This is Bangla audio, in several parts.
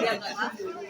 Gracias.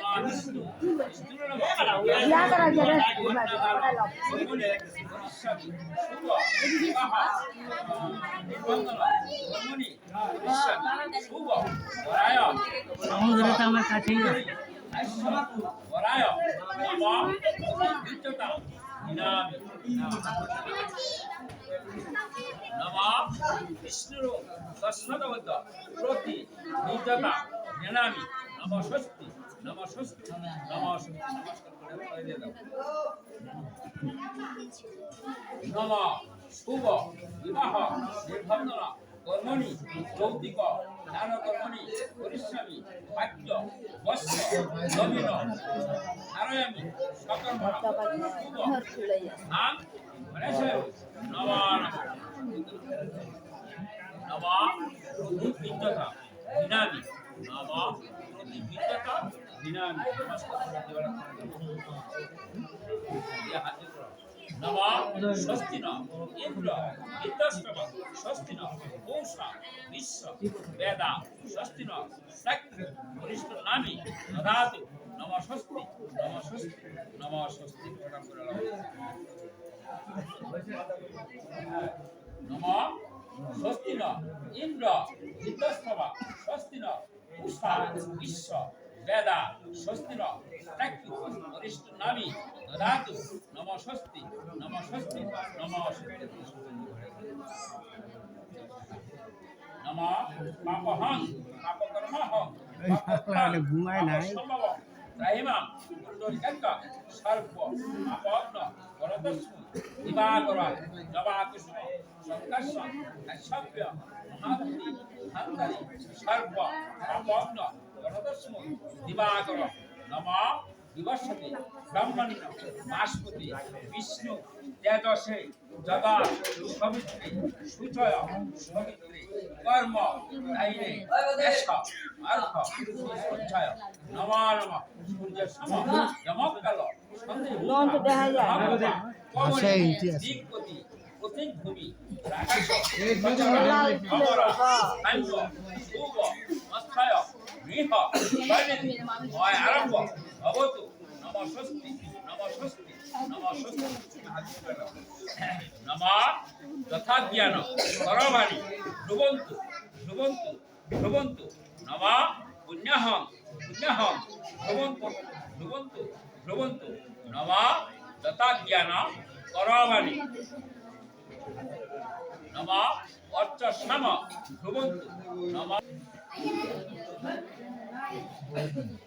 সমুদ্রে তো আমার কাছেই নম বিষ্ণুর দশমদবদ্ধ প্রতি নির্যতা জানামি নম স্বস্তি নম নম নম শুভ বিবাহ নির্বন্ধনা কর্মণি যৌতিক দান কর্মণি পরিশ্রমী ভাগ্য বস্ত্র নবীন নারায়ণী সকর্মণ শুভ আং গণেশয় নবান নবা নবা স্বস্তি ইন্দ্র বিদ্যস্তব স্বস্তি ন পৌষা বিশ্ব, বেদা স্বস্তি ন শক্তি বরিষ্ঠ নামি দদাতু নম স্বস্তি নম স্বস্তি নম স্বস্তি প্রণাম করে। নম স্বস্তি ন ইন্দ্র উষা বিশ্ব বেদা, স্বস্তি শক্তি বরিষ্ঠ নামি দদাতু নম স্বস্তি নম স্বস্তি নম স্বস্তি নম পাপহং, পাপকর্মহং ঘুমায় নাই রাহিমাম দিবাকর নম দিবসতে ব্রহ্মণ্য বাস্পতি বিষ্ণু তেজসে জগা সবিত্রী সুচয় সবিত্রী কর্ম দায়িনে দেশ অর্থ সঞ্চয় নমা নম। সূর্য সম যমকাল রাকাশ লাল গৃহ। বর্ণিনী ময় আরম্ভ। ভবতু নম স্বস্তি নম স্বস্তি নম। স্বস্তি নম যথা জ্ঞান করবাণী ধ্রুবন্তু ধ্রুবন্তু ধ্রুবন্তু নম। পুণ্যহং। পুণ্যহং। ধ্রুবন্তু ধ্রুবন্তু ধ্রুবন্তু নম। যথা জ্ঞান করবাণী নম ধ্রুবন্তু নম। Amen.